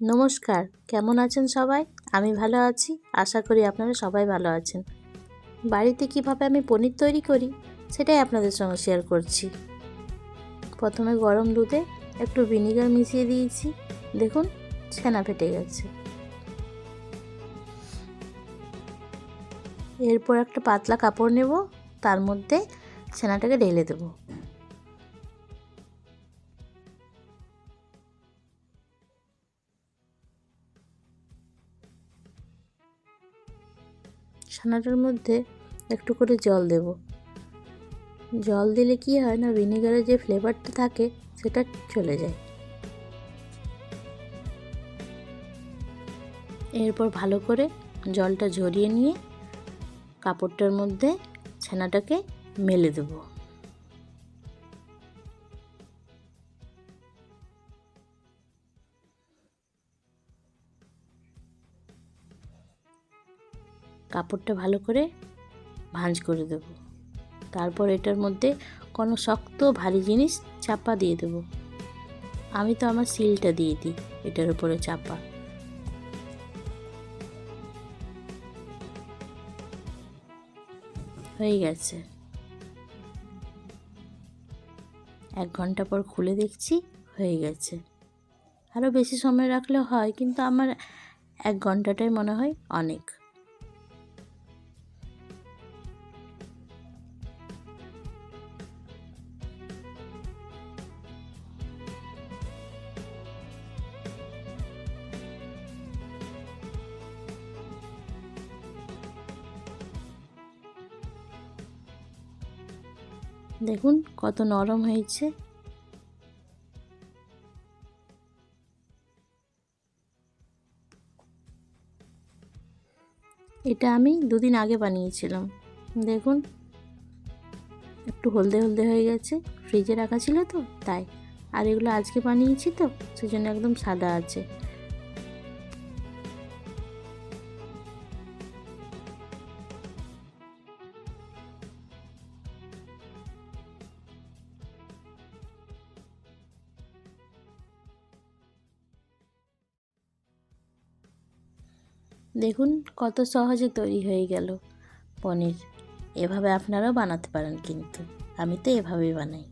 নমস্কার, কেমন আছেন সবাই? আমি ভালো আছি, আশা করি আপনারা সবাই ভালো আছেন। বাড়িতে কীভাবে আমি পনির তৈরি করি, সেটাই আপনাদের সঙ্গে শেয়ার করছি। প্রথমে গরম দুধে একটু ভিনিগার মিশিয়ে দিয়েছি। দেখুন, ছানা ফেটে গেছে। এরপর একটা পাতলা কাপড় নেব, তার মধ্যে ছানাটাকে ঢেলে দেবো। ছানাটার মধ্যে একটু করে জল দেব। জল দিলে কি হয় না, ভিনেগারের যে ফ্লেভারটা থাকে, সেটা চলে যায়। এরপর ভালো করে জলটা ঝরিয়ে নিয়ে কাপড়টার মধ্যে ছানাটাকে মেলে দেবো। কাপড়টা ভালো করে ভাঁজ করে দেব। তারপর এটার মধ্যে কোনো শক্ত ভারী জিনিস চাপা দিয়ে দেব। আমি তো আমার সিলটা দিয়ে দিই এটার উপরে চাপা। হয়ে গেছে। এক ঘণ্টা পর খুলে দেখছি হয়ে গেছে। আরও বেশি সময় রাখলে হয়, কিন্তু আমার এক ঘন্টাটাই মনে হয় অনেক। দেখুন, কত নরম হয়েছে। এটা আমি দুদিন আগে বানিয়েছিলাম। দেখুন, একটু হলদে হলদে হয়ে গেছে। ফ্রিজে রাখা ছিল তো, তাই। আর এগুলো আজকে বানিয়েছি তো, সেজন্য একদম সাদা আছে। দেখুন কত সহজে তৈরি হয়ে গেল। পনির। এভাবে আপনারাও বানাতে পারেন কিন্তু। আমি তো এভাবেই বানাই।